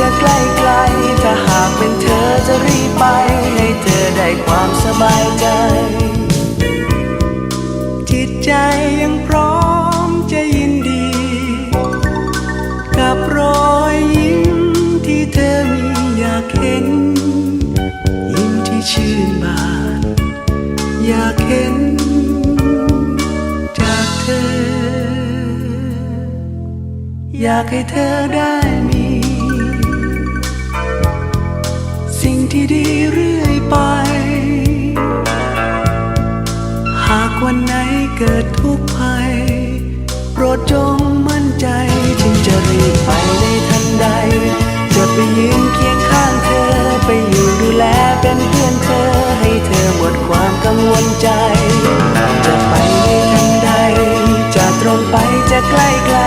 จะใกล้ไกล ถ้าหากเป็นเธอจะรีบไป ให้เธอได้ความสบายใจ จิตใจยังพร้อมจะยินดี กับรอยยิ้มที่เธอมีอยากเห็น ยิ้มที่ชื่นบาน อยากเห็นจากเธอ อยากให้เธอได้ ดีเรื่อยไป หากวันไหนเกิดทุกข์ภัย โปรดจงมั่นใจจึงจะรีบไปในทันใด จะไปยืนเคียงข้างเธอ ไปอยู่ดูแลเป็นเพื่อนเธอ ให้เธอหมดความกังวลใจ จะไปในทันใด จะตรงไปจะใกล้ไกล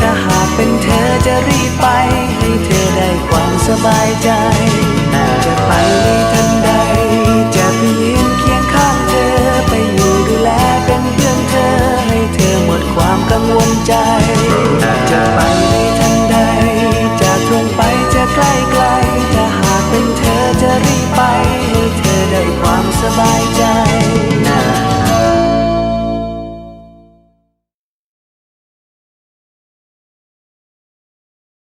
ถ้าหากเป็นเธอจะรีบไป ให้เธอได้ความสบายใจ